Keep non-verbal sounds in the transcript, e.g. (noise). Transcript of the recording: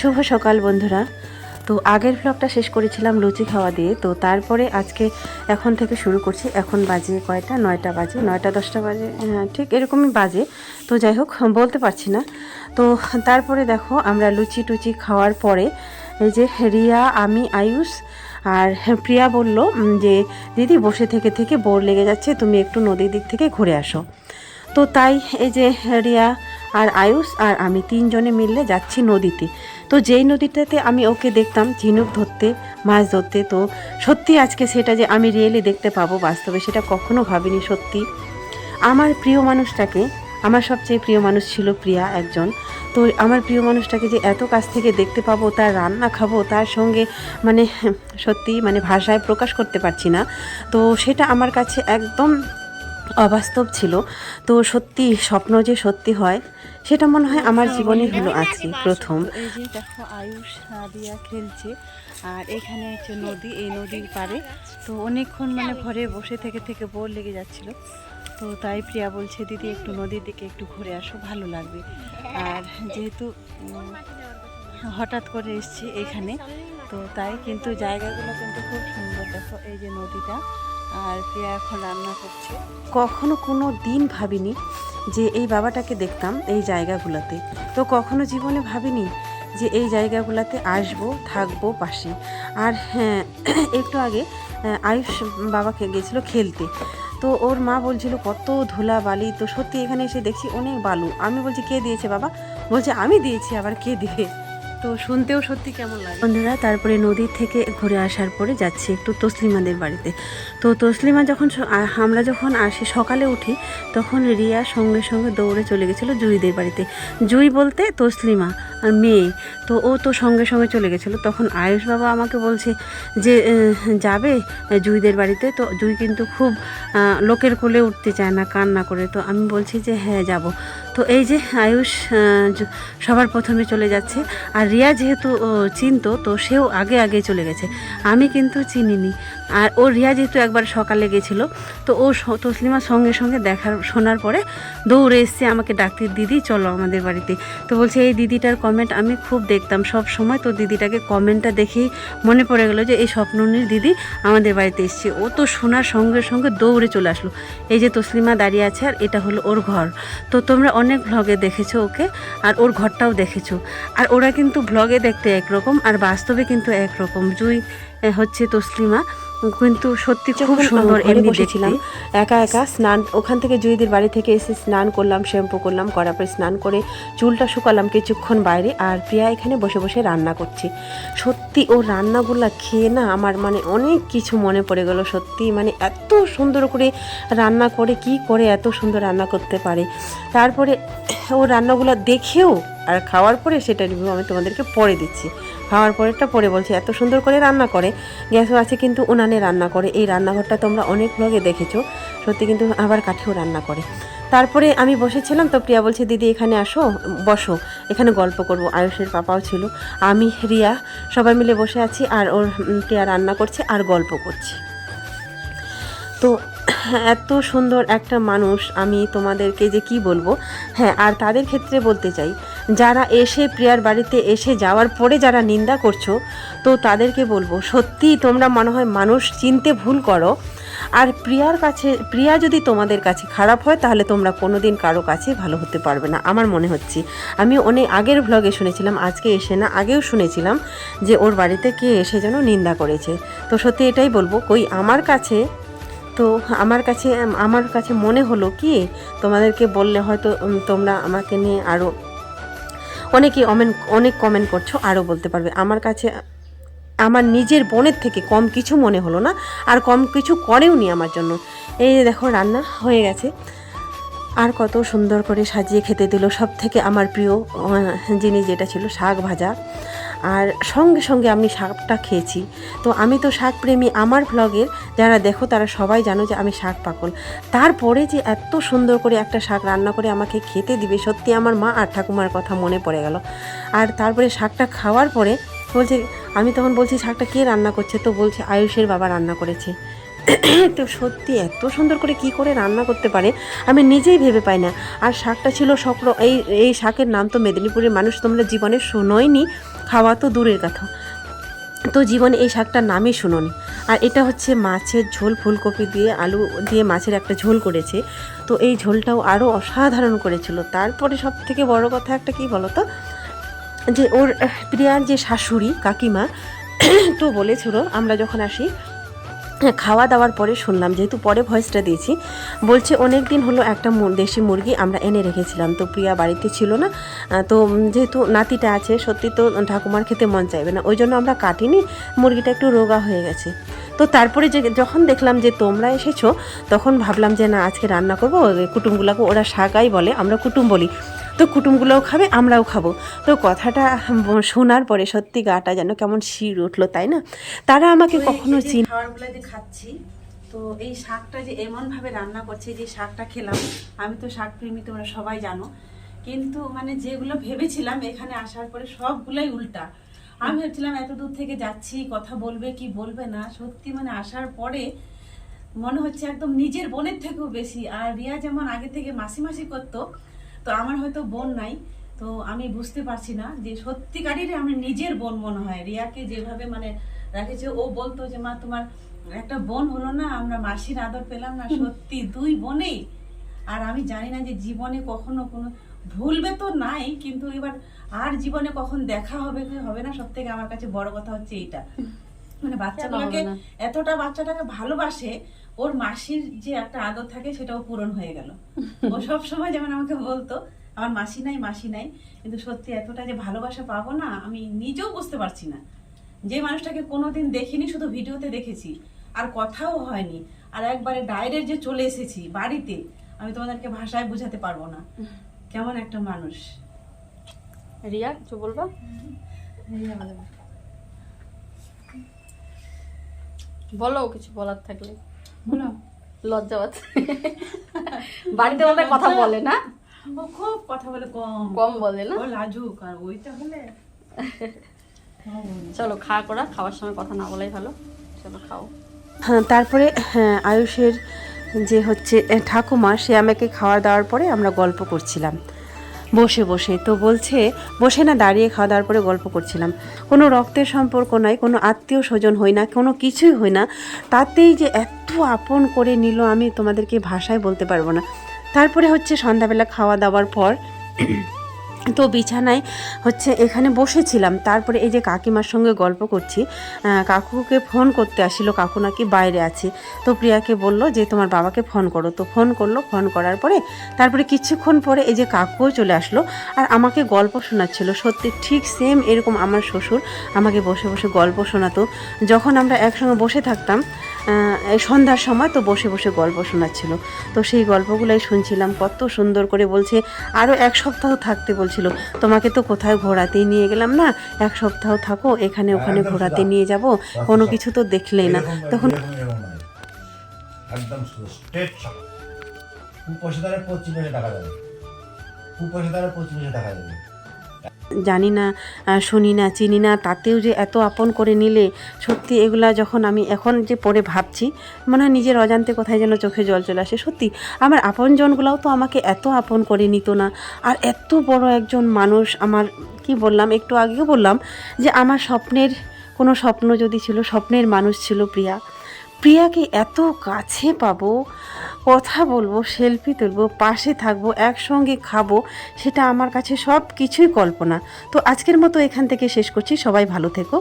শুভ সকাল বন্ধুরা। তো আগের ব্লগটা শেষ করেছিলাম লুচি খাওয়া দিয়ে তো তারপরে আজকে এখন থেকে শুরু করছি। এখন বাজে কয়টা? নয়টা বাজে নয়টা দশটা বাজে হ্যাঁ, ঠিক এরকমই বাজে। তো যাই হোক বলতে পারছি না। তো তারপরে দেখো আমরা লুচি টুচি খাওয়ার পরে এই যে রিয়া আমি আয়ুষ আর প্রিয়া বলল যে দিদি বসে থেকে থেকে বোর লেগে যাচ্ছে তুমি একটু নদীর দিক থেকে ঘুরে আসো। তো তাই এই যে রিয়া আর আয়ুষ আর আমি তিনজনে মিললে যাচ্ছি নদীতে। তো যেই নদীটাতে আমি ওকে দেখতাম, ঝিনুক ধরতে, মাছ ধরতে, তো সত্যি আজকে সেটা যে আমি রিয়েলি দেখতে পাবো বাস্তবে, সেটা কখনো ভাবিনি সত্যি। আমার প্রিয় মানুষটাকে, আমার সবচেয়ে প্রিয় মানুষ ছিল প্রিয়া একজন। তো আমার প্রিয় মানুষটাকে যে এত কাছ থেকে দেখতে পাবো, তার রান্না খাব, তার সঙ্গে মানে সত্যি মানে ভাষায় প্রকাশ করতে পারছি না, তো সেটা আমার কাছে একদম অবাস্তব ছিল। তো সত্যি স্বপ্ন যে সত্যি হয় সেটা মনে হয় আমার জীবনে হলো আজকে প্রথম। দেখো আয়ুষ দিয়া খেলছে আর এখানে হচ্ছে নদী এই নদীর পাড়ে। তো অনেকক্ষণ মানে ঘরে বসে থেকে থেকে বোর লেগে যাচ্ছিল। তো তাই প্রিয়া বলছে দিদি একটু নদীর দিকে একটু ঘুরে আসো ভালো লাগবে। আর যেহেতু হঠাৎ করে এসছি এখানে তো তাই কিন্তু জায়গাগুলো কিন্তু খুব সুন্দর। দেখো এই যে নদীটা আর প্রিয়া এখন রান্না করছে। কখনো কোনো দিন ভাবিনি যে এই বাবাটাকে দেখতাম এই জায়গাগুলোতে। তো কখনো জীবনে ভাবিনি যে এই জায়গাগুলোতে আসব, থাকব পাশে। আর হ্যাঁ (clears throat) একটু আগে আয়ুষ বাবাকে গেছিল খেলতে। তো ওর মা বলছিল, কত ধুলা বালি। তো সত্যি এখানে এসে দেখছি অনেক বালু। আমি বলছি, কে দিয়েছে বাবা? বলছে, আমি দিয়েছি। আবার, কে দিবে? তো শুনতেও সত্যি কেমন লাগে? বন্ধুরা, তারপরে নদী থেকে ঘুরে আসার পরে যাচ্ছি একটু তসলিমাদের বাড়িতে। তো তসলিমা যখন আমরা যখন আসি, সকালে উঠি, তখন রিয়া সঙ্গে সঙ্গে দৌড়ে চলে গেছিল জুইদের বাড়িতে। জুই বলতে তসলিমা। মেয়ে। তো ও তো সঙ্গে সঙ্গে চলে গেছিল। তখন আয়ুষ বাবা আমাকে বলছে যে যাবে জুইদের বাড়িতে? তো জুই কিন্তু খুব লোকের কোলে উঠতে চায় না, কান্না করে। তো আমি বলছি যে হ্যাঁ যাব। তো এই যে আয়ুষ সবার প্রথমে চলে যাচ্ছে। আর রিয়া যেহেতু চিনতো, তো সেও আগে আগে চলে গেছে। আমি কিন্তু চিনিনি। আর ও, রিয়া যেহেতু একবার সকালে গেছিল, তো ও তসলিমার সঙ্গে সঙ্গে দেখার, শোনার পরে দৌড়ে এসছে, আমাকে ডাকতে, দিদি, চলো আমাদের বাড়িতে। তো বলছে, এই দিদিটার কমেন্ট আমি খুব দেখতাম। সব সময় তো দিদিটাকে কমেন্টটা দেখেই মনে পড়ে গেলো যে, এই স্বপ্ননীর দিদি আমাদের বাড়িতে এসছে। ও তো শোনার সঙ্গে সঙ্গে দৌড়ে চলে আসলো। এই যে তসলিমা দাঁড়িয়ে আছে আর এটা হলো ওর ঘর। তো তোমরা অনেক ভ্লগে দেখেছ ওকে আর ওর ঘরটাও দেখেছ। আর ওরা কিন্তু ভ্লগে দেখতে একরকম আর বাস্তবে কিন্তু একরকম। জুই হচ্ছে তসলিমা। কিন্তু সত্যি খুব সুন্দর এমনি বসেছিলাম একা একা স্নান ওখান থেকে জুইদের বাড়ি থেকে এসে স্নান করলাম শ্যাম্পু করলাম করার পরে স্নান করে চুলটা শুকালাম কিছুক্ষণ বাইরে আর প্রিয়া এখানে বসে বসে রান্না করছে। সত্যি ও রান্নাগুলো খেয়ে না আমার মানে অনেক কিছু মনে পড়ে গেল সত্যি মানে এত সুন্দর করে রান্না করে কি করে এত সুন্দর রান্না করতে পারে। তারপরে ও রান্নাগুলো দেখেও আর খাওয়ার পরে সেটা রিভিউ আমি তোমাদেরকে পরে দিচ্ছি। খাওয়ার পরেরটা পরে বলছি, এত সুন্দর করে রান্না করে। গ্যাসও আছে কিন্তু উনানে রান্না করে। এই রান্নাঘরটা তোমরা অনেক ব্লগে দেখেছ। সত্যি কিন্তু আবার কাঠেও রান্না করে। তারপরে আমি বসেছিলাম তো প্রিয়া বলছে, দিদি, এখানে আসো, বসো। এখানে গল্প করব। আয়ুষের পাপাও ছিল। আমি, রিয়া সবাই মিলে বসে আছি আর ওর প্রিয়া রান্না করছে আর গল্প করছি। তো এত সুন্দর একটা মানুষ আমি তোমাদেরকে যে কি বলব? হ্যাঁ আর তাদের ক্ষেত্রে বলতে চাই যারা এসে প্রিয়ার বাড়িতে এসে যাওয়ার পরে যারা নিন্দা করছ, তো তাদেরকে বলব, সত্যিই তোমরা মনে হয় মানুষ চিনতে ভুল করো। আর প্রিয়ার কাছে, প্রিয়া যদি তোমাদের কাছে খারাপ হয়, তাহলে তোমরা কোনো দিন কারও কাছে ভালো হতে পারবে না, আমার মনে হচ্ছে। আমি অনেক আগের ভ্লগে শুনেছিলাম, আজকে এসে না, আগেও শুনেছিলাম যে ওর বাড়িতে কে এসে যেন নিন্দা করেছে। তো সত্যি এটাই বলব, কই আমার কাছে, তো আমার কাছে আমার কাছে মনে হলো কি, তোমাদেরকে বললে হয়তো তোমরা আমাকে নিয়ে আরও অনেকেই অমেন অনেক কমেন্ট করছ, আরও বলতে পারবে। আমার কাছে, আমার নিজের বোনের থেকে কম কিছু মনে হলো না, আর কম কিছু করেও নি আমার জন্য। এই যে দেখো, রান্না হয়ে গেছে। আর কত সুন্দর করে সাজিয়ে খেতে দিল সব থেকে আমার প্রিয় জিনিস যেটা ছিল শাক ভাজা। আর সঙ্গে সঙ্গে আমি শাকটা খেয়েছি। তো আমি তো শাক প্রেমী আমার ভ্লগের যারা দেখো তারা সবাই জানো যে আমি শাক পাকল। তারপরে যে এত সুন্দর করে একটা শাক রান্না করে আমাকে খেতে দিবে, সত্যি আমার মা আর ঠাকুমার কথা মনে পড়ে গেল। আর তারপরে শাকটা খাওয়ার পরে বলছে, আমি তখন বলছি, শাকটা কে রান্না করছে? তো বলছে, আয়ুষের বাবা রান্না করেছে। (coughs) তো সত্যি এত সুন্দর করে কি করে রান্না করতে পারে, আমি নিজেই ভেবে পাই না। আর শাকটা ছিল সকল এই এই শাকের নাম তো মেদিনীপুরের মানুষ তোমরা জীবনে শোনোইনি, খাওয়া তো দূরের কথা। তো জীবনে এই শাকটার নামই শুনোনি। আর এটা হচ্ছে মাছের ঝোল, ফুলকপি দিয়ে আলু দিয়ে মাছের একটা ঝোল করেছে। তো এই ঝোলটাও আরও অসাধারণ করেছিল। তারপরে সব থেকে বড় কথা একটা কি বলো তো যে ওর প্রিয়ার যে শাশুড়ি, কাকিমা, (coughs) তো বলেছিল, আমরা যখন আসি খাওয়া দাওয়ার পরে শুনলাম, যেহেতু পরে ভয়েসটা দিয়েছি, বলছে অনেক দিন হলো একটা দেশি মুরগি আমরা এনে রেখেছিলাম, তো প্রিয়া বাড়িতে ছিল না তো যেহেতু নাতিটা আছে, সত্যি তো ঠাকুমার খেতে মন চাইবে না, ওই জন্য আমরা কাটিনি, মুরগিটা একটু রোগা হয়ে গেছে। তো তারপরে যে যখন দেখলাম যে তোমরা এসেছ, তখন ভাবলাম যে না, আজকে রান্না করব কুটুমগুলোকে ওরা শাকাই বলে, আমরা কুটুম বলি। তো কুটুমগুলোও খাবে আমরাও খাব। তো কথাটা শোনার পরে সত্যি গাটা যেন কেমন শির উঠল তাই না? তারা আমাকে কখনো চিন খাবারগুলো যে খাচ্ছি তো এই শাকটা যে এমন ভাবে রান্না করছে যে শাকটা খেলাম আমি তো শাক প্রেমী তোমরা সবাই জানো। কিন্তু মানে যেগুলো ভেবেছিলাম এখানে আসার পরে সবগুলোই উল্টা। আমি ভেবেছিলাম এত দূর থেকে যাচ্ছি কথা বলবে কি বলবে না সত্যি মানে আসার পরে মনে হচ্ছে একদম নিজের বোনের থেকেও বেশি। আর রিয়া যেমন আগে থেকে মাসি মাসি করতো তো আমার হয়তো বোন নাই তো আমি বুঝতে পারছি না যে সত্যিকারেরই আমি নিজের বোন মনে হয়। রিয়াকে যেভাবে মানে রাখেছে ও বলতো যে মা তোমার একটা বোন হলো না আমরা মাসির আদর পেলাম না সত্যি দুই বোনেই। আর আমি জানি না যে জীবনে কখনো কোনো ভুলবে তো নাই কিন্তু এবার আর জীবনে কখন দেখা হবে কি হবে না সব থেকে আমার কাছে বড় কথা হচ্ছে এইটা। মানে বাচ্চাগুলোকে এতটা বাচ্চাটাকে ভালোবাসে ওর মাসির যে একটা আদর থাকে সেটাও পূরণ হয়ে গেল। ও (laughs) সব সময় যেমন আমাকে বলতো আমার মাসি নাই মাসি নাই কিন্তু সত্যি এতটা যে ভালোবাসা পাবো না আমি নিজেও বুঝতে পারছি না। যে মানুষটাকে কোনোদিন দেখিনি শুধু ভিডিওতে দেখেছি আর কথাও হয়নি। আর একবারে ডাইরেক্ট যে চলে এসেছি বাড়িতে আমি তোমাদেরকে ভাষায় বোঝাতে পারব না। কেমন একটা মানুষ। রিয়া কিছু বলবা? বলো কিছু বলার থাকলে। লজ্জা পাচ্ছে। বাড়িতে বলতে কথা বলে না? ও খুব কথা বলে কম। কম বলে না? ও লাজুক আর ওইটা হলে (laughs) চলো খাওয়া করা খাওয়ার সময় কথা না বলাই ভালো। চলো খাও। হ্যাঁ তারপরে হ্যাঁ আয়ুষের যে হচ্ছে ঠাকুমা সে আমাকে খাওয়া দাওয়ার পরে আমরা গল্প করছিলাম। বসে বসে। তো বলছে বসে না দাঁড়িয়ে খাওয়া দাওয়ার পরে গল্প করছিলাম। কোনো রক্তের সম্পর্ক নাই কোনো আত্মীয় স্বজন হই না কোনো কিছুই হই না। তাতেই যে এত আপন করে নিল, আমি তোমাদেরকে ভাষায় বলতে পারব না। তারপরে হচ্ছে সন্ধ্যাবেলা খাওয়া দাওয়ার পর (clears throat) তো বিছানায় হচ্ছে এখানে বসেছিলাম। তারপরে এই যে কাকিমার সঙ্গে গল্প করছি কাকুকে ফোন করতে আসছিল কাকু নাকি বাইরে আছে। তো প্রিয়াকে বলল যে, তোমার বাবাকে ফোন করো। তো ফোন করল, ফোন করার পরে তারপরে কিছুক্ষণ পরে এই যে কাকুও চলে আসলো আর আমাকে গল্প শোনাচ্ছিল। সত্যি ঠিক সেম এরকম আমার শ্বশুর আমাকে বসে বসে গল্প শোনাতো। যখন আমরা একসঙ্গে বসে থাকতাম সন্ধ্যার সময় তো বসে বসে গল্প শোনাচ্ছিল। তো সেই গল্পগুলোই শুনছিলাম কত সুন্দর করে বলছে আরও এক সপ্তাহ থাকতে বলছিল তোমাকে তো কোথায় ঘোরাতেই নিয়ে গেলাম না? এক সপ্তাহ থাকো এখানে ওখানে ঘোরাতে নিয়ে যাব কোনো কিছু তো দেখলেই না। তখন। একদম স্ট্রেট শট দ্বারা পঁচিশ পয়সা টাকা যাবে। দ্বারা পঁচিশ পয়সা টাকা যাবে। জানি না শুনি না, চিনি না, তাতেও যে এত আপন করে নিলে সত্যি এগুলা যখন আমি এখন যে পরে ভাবছি, মনে হয় নিজের অজান্তে কোথায় যেন চোখে জল চলে আসে। সত্যি, আমার আপনজনগুলাও তো আমাকে এত আপন করে নিত না। আর এত বড় একজন মানুষ আমার, কি বললাম, একটু আগেও বললাম যে আমার স্বপ্নের কোনো স্বপ্ন যদি ছিল, স্বপ্নের মানুষ ছিল প্রিয়া। প্রিয়াকে এত কাছে পাবো, কথা বলব সেলফি তুলবো, পাশে থাকব, একসঙ্গে খাব, সেটা আমার কাছে সব কিছুই কল্পনা। তো আজকের মতো এখান থেকে শেষ করছি, সবাই ভালো থেকো।